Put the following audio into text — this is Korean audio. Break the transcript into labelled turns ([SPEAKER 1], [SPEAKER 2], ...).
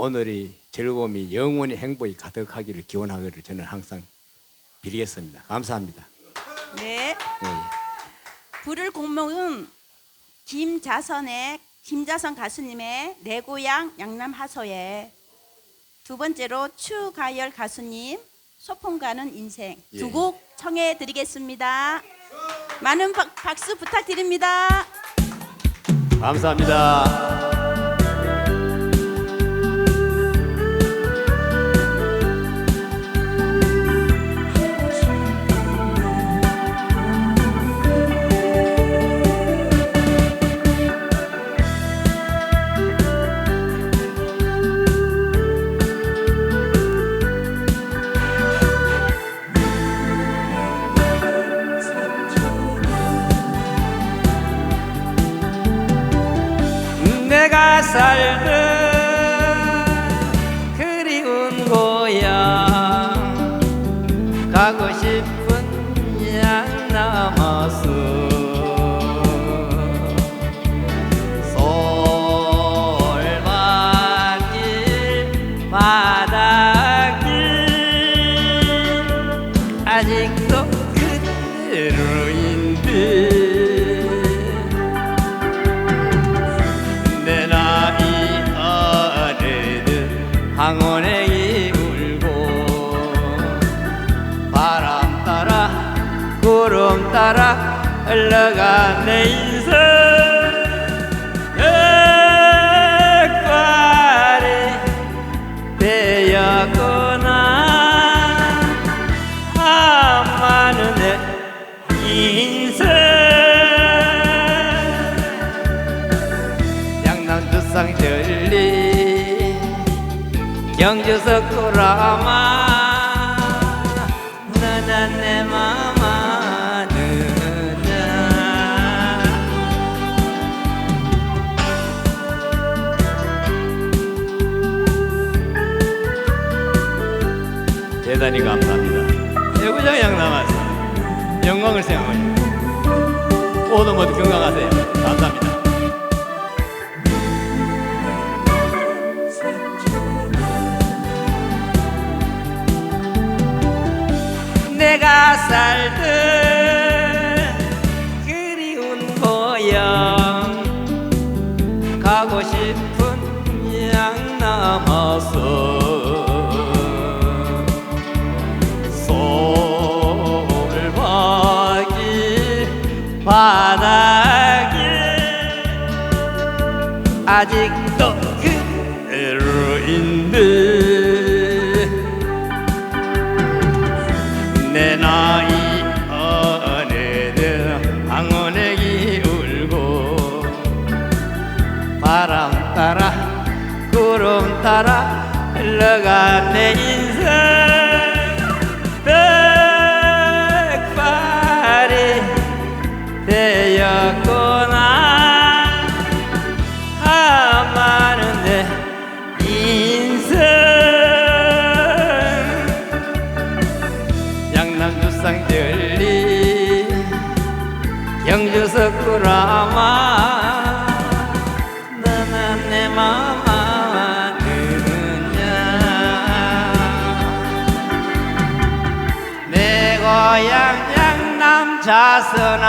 [SPEAKER 1] 오늘이 즐거움이 영원히 행복이 가득하기를 기원하기를 저는 항상 빌겠습니다. 감사합니다.
[SPEAKER 2] 네.
[SPEAKER 1] 예, 예.
[SPEAKER 2] 부를 곡목은 김자선의 김자선 가수님의 내 고향 양남 하소에 두 번째로 추가열 가수님 소풍 가는 인생
[SPEAKER 1] 예.
[SPEAKER 2] 두곡 청해 드리겠습니다. 많은 박, 박수 부탁드립니다.
[SPEAKER 1] 감사합니다.
[SPEAKER 3] 내가 살던 그리운 고향 가고 싶은 양남하수 솔밭길 바닥 항원에 울고 바람 따라 구름 따라 흘러간 내 인생 역발이 되었구나. 아 많은 내 인생. 양남주 쌍절리 경주서 꼬라마 너는 내 맘아느냐
[SPEAKER 1] 대단히 감사합니다.
[SPEAKER 3] 대구장 양남아서 영광을 생각합니다
[SPEAKER 1] 모두 모두 건강하세요.
[SPEAKER 3] 살던 그리운 고향 가고 싶은 양남아서 솔박이 바닥에 아직도 바람 따라 구름 따라 흘러간 내 인생 양남